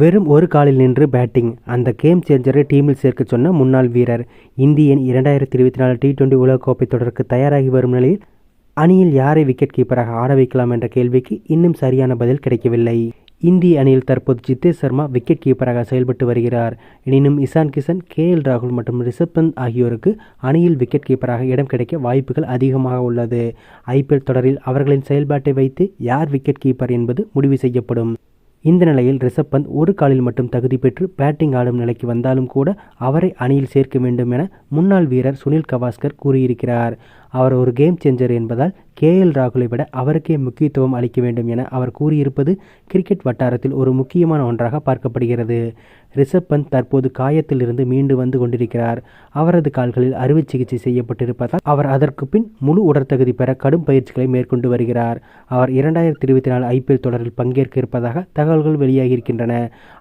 வெறும் ஒரு காலில் நின்று பேட்டிங் அந்த கேம் சேஞ்சரை டீமில் சேர்க்க சொன்ன முன்னாள் வீரர் இந்தியன் இரண்டாயிரத்தி இருபத்தி நாலு டி டுவெண்டி உலகக்கோப்பை தொடருக்கு தயாராகி வரும் நிலையில் அணியில் யாரை விக்கெட் கீப்பராக ஆட வைக்கலாம் என்ற கேள்விக்கு இன்னும் சரியான பதில் கிடைக்கவில்லை. இந்திய அணியில் தற்போது ஜித்தேஷ் சர்மா விக்கெட் கீப்பராக செயல்பட்டு வருகிறார். எனினும் இசான் கிஷன் கே எல் ராகுல் மற்றும் ரிஷப் பந்த் ஆகியோருக்கு அணியில் விக்கெட் கீப்பராக இடம் கிடைக்க வாய்ப்புகள் அதிகமாக உள்ளது. ஐபிஎல் தொடரில் அவர்களின் செயல்பாட்டை வைத்து யார் விக்கெட் கீப்பர் என்பது முடிவு செய்யப்படும். இந்த நிலையில் ரிஷப் பந்த் ஒரு காலில் மட்டும் தகுதி பெற்று பேட்டிங் ஆடும் நிலைக்கு வந்தாலும் கூட அவரை அணியில் சேர்க்க வேண்டும் என முன்னாள் வீரர் சுனில் கவாஸ்கர் கூறியிருக்கிறார். அவர் ஒரு கேம் சேஞ்சர் என்பதால் கே எல் ராகுலை விட அவருக்கே முக்கியத்துவம் அளிக்க வேண்டும் என அவர் கூறியிருப்பது கிரிக்கெட் வட்டாரத்தில் ஒரு முக்கியமான ஒன்றாக பார்க்கப்படுகிறது. ரிஷப் பந்த் தற்போது காயத்திலிருந்து மீண்டு வந்து கொண்டிருக்கிறார். அவரது கால்களில் அறுவை சிகிச்சை செய்யப்பட்டிருப்பதால் அவர் அதற்கு பின் முழு உடற்தகுதி பெற கடும் பயிற்சிகளை மேற்கொண்டு வருகிறார். அவர் இரண்டாயிரத்தி இருபத்தி நாலு ஐபிஎல் தொடரில் பங்கேற்க இருப்பதாக தகவல்கள் வெளியாகியிருக்கின்றன.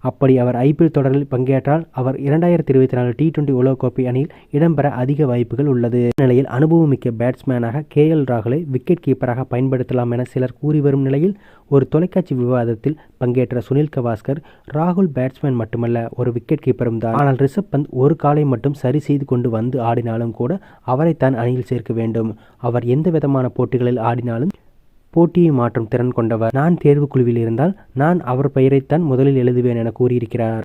அப்படி அவர் ஐபிஎல் தொடரில் பங்கேற்றால் அவர் இரண்டாயிரத்தி இருபத்தி நாலு டி டுவெண்டி உலகக்கோப்பை அணியில் இடம்பெற அதிக வாய்ப்புகள் உள்ளது. நிலையில் அனுபவமிக்க பேட்ஸ்மேனாக கே எல் ராகுலை விக்கெட் கீப்பராக பயன்படுத்தலாம் என சிலர் கூறி வரும் நிலையில் ஒரு தொலைக்காட்சி விவாதத்தில் பங்கேற்ற சுனில் கவாஸ்கர் ராகுல் பேட்ஸ்மேன் மட்டுமல்ல ஒரு விக்கெட் கீப்பரும் தான். ஆனால் ரிஷப் பந்த் ஒரு காலை மட்டும் சரி செய்து கொண்டு வந்து ஆடினாலும் கூட அவரைத்தான் அணியில் சேர்க்க வேண்டும். அவர் எந்த விதமான போட்டிகளில் ஆடினாலும் போட்டியை மாற்றும் திறன் கொண்டவர். நான் தேர்வு குழுவில் இருந்தால் நான் அவர் பெயரைத்தான் முதலில் எழுதுவேன் என கூறியிருக்கிறார்.